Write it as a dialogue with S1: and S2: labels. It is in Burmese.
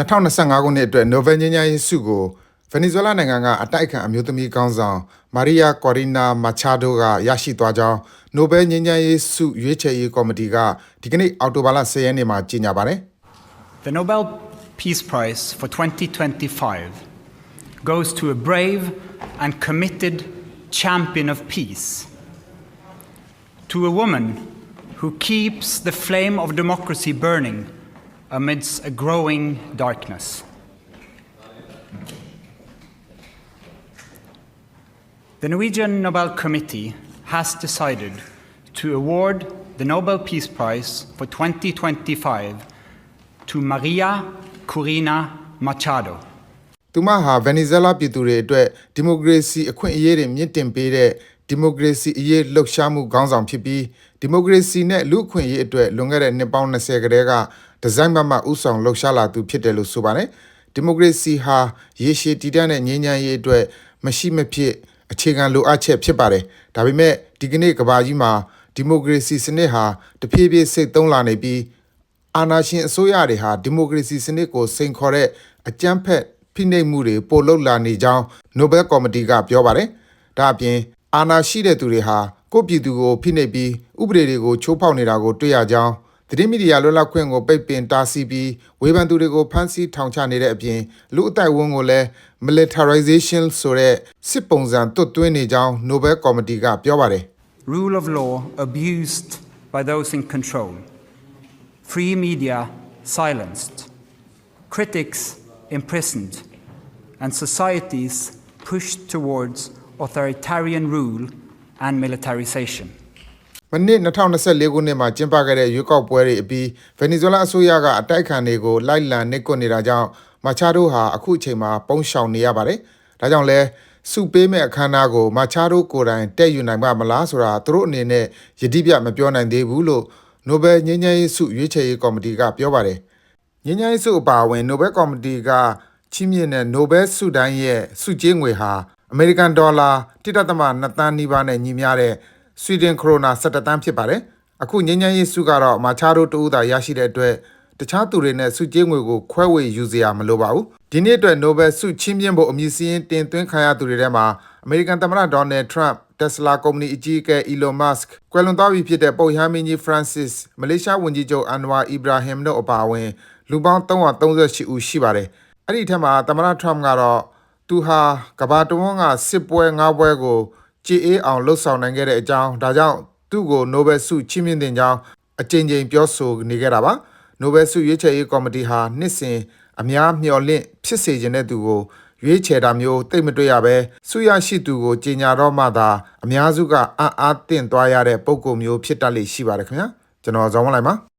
S1: 2025ခုနှစ်အတွက်နိုဘယ်ငြိမ်းချမ်းရေးဆုကိုဗင်နီဇွဲလားနိုင်ငံကအတိုက်အခံအမျိုးသမီးကောင်းဆောင်မာရီယာကော်ရီနာမာချာဒိုကရရှိသွားကြောင်းနိုဘယ်ငြိမ်းချမ်းရေးဆုရွေးချယ်ရေးကော်မတီကဒီကနေ့အောက်တိုဘာလ10ရက်နေ့မှာကြေညာပါတယ်
S2: The Nobel Peace Prize for 2025 goes to a brave and committed champion of peace, to a woman who keeps the flame of democracy burning amidst a growing darkness. The Norwegian Nobel Committee has decided to award the Nobel Peace Prize for 2025 to Maria Corina Machado.
S1: သူမဟာဗင်နီဇွဲလားပြည်သူတွေအတွက်ဒီမိုကရေစီအခွင့်အရေးတွေမြင့်တင်ပေးတဲ့ဒီမိုကရေစီအရေးလှုပ်ရှားမှုခေါင်းဆောင်ဖြစ်ပြီးဒီမိုကရေစီနဲ့လူ့အခွင့်အရေးအတွက်လွန်ခဲ့တဲ့နှစ်ပေါင်း20ကတည်းက ဒီဇိုင်းမမဥဆောင်လှုပ်ရှားလာသူဖြစ်တယ်လို့ဆိုပါတယ်ဒီမိုကရေစီဟာရေရှည်တည်တံ့တဲ့ငြိမ်းချမ်းရေးအတွက်မရှိမဖြစ်အခြေခံလိုအပ်ချက်ဖြစ်ပါတယ်ဒါပေမဲ့ဒီကနေ့ကဘာကြီးမှာဒီမိုကရေစီစနစ်ဟာတဖြည်းဖြည်းစိတ်သုံးလာနေပြီးအာဏာရှင်အစိုးရတွေဟာဒီမိုကရေစီစနစ်ကိုစိန်ခေါ်တဲ့အကြမ်းဖက်ဖိနှိပ်မှုတွေပိုလုလာနေကြောင်းနိုဘယ်ကော်မတီကပြောပါတယ်။ဒါအပြင်အာဏာရှိတဲ့သူတွေဟာကိုယ့်ပြည်သူကိုဖိနှိပ်ပြီးဥပဒေတွေကိုချိုးဖောက်နေတာကိုတွေ့ရကြောင်း သတင်းမီဒီယာလွတ်လပ်ခွင့်ကိုပိတ်ပင်တားဆီးပြီးဝေဖန်သူတွေကိုဖမ်းဆီးထောင်ချနေတဲ့အပြင်လူအတိုက်ဝန်းကိုလည်း militarization ဆိုတဲ့စစ်ပုံစံတွတ်သွင်းနေကြောင်းနိုဘယ်ကော်မတီကပြောပါတယ်။
S2: Rule of law abused by those in control. Free media silenced. Critics imprisoned. And societies pushed towards authoritarian rule and militarization.
S1: မနစ်2024ခုနှစ်မှာကျင်းပခဲ့တဲ့ရွေးကောက်ပွဲတွေအပြီးဗင်နီဇွဲလားအစိုးရကအတိုက်အခံတွေကိုလိုက်လံနှိပ်ကွပ်နေတာကြောင့်မာချာဒိုဟာအခုအချိန်မှာပုံရှောင်နေရပါတယ်။ဒါကြောင့်လဲစုပေးမဲ့အခမ်းအနားကိုမာချာဒိုကိုယ်တိုင်တက်ယူနိုင်ပါမလားဆိုတာသူတို့အနေနဲ့ယတိပြမပြောနိုင်သေးဘူးလို့နိုဘယ်ငြိမ်းချမ်းရေးဆုရွေးချယ်ရေးကော်မတီကပြောပါတယ်။ငြိမ်းချမ်းရေးဆုအပါအဝင်နိုဘယ်ကော်မတီကချီးမြှင့်တဲ့နိုဘယ်ဆုတိုင်းရဲ့ဆုကြေးငွေဟာအမေရိကန်ဒေါ်လာ1.2သန်းနီးပါးနဲ့ညီမျှတဲ့ ဆွီဒင်ခရိုနာ17တန်းဖြစ်ပါတယ်။အခုငញ្ញမ်းရေးစုကတော့မာချာတို့တူဦးသာရရှိတဲ့အတွက်တခြားသူတွေနဲ့စုကြေးငွေကိုခွဲဝေယူစရာမလိုပါဘူး။ဒီနေ့အတွက် Nobel ဆုချီးမြှင့်ဖို့အမည်စရင်းတင်သွင်းခံရသူတွေထဲမှာအမေရိကန်သမ္မတဒေါ်နယ်ထရန့် Tesla ကုမ္ပဏီအကြီးအကဲ Elon Musk ကွယ်လွန်သွားပြီဖြစ်တဲ့ပုပ်ရဟန်းမင်းကြီး Francis မလေးရှားဝန်ကြီးချုပ် Anwar Ibrahim တို့အပါအဝင်လူပေါင်း338ဦးရှိပါတယ်။အဲ့ဒီထက်မှာသမ္မတ Trump ကတော့သူဟာကမ္ဘာတဝန်းကစစ်ပွဲ၅ပွဲကို ကြည်အေးအောင်လှုပ်ဆောင်နိုင်ခဲ့တဲ့အကြောင်းဒါကြောင့်သူ့ကိုနိုဘယ်ဆုချီးမြှင့်တင်ကြောင်းအကြိမ်ကြိမ်ပြောဆိုနေခဲ့တာပါနိုဘယ်ဆုရွေးချယ်ရေးကော်မတီဟာနှစ်စဉ်အများမျှော်လင့်ဖြစ်စေခြင်းတဲ့သူကိုရွေးချယ်တာမျိုးတိတ်မတွေ့ရပဲဆုရရှိသူကိုကြီးညာတော့မှသာအများစုကအံ့အားသင့်သွားရတဲ့ပုံကိုမျိုးဖြစ်တတ်လိမ့်ရှိပါတယ်ခင်ဗျာကျွန်တော်ဇောင်းဝလိုက်ပါ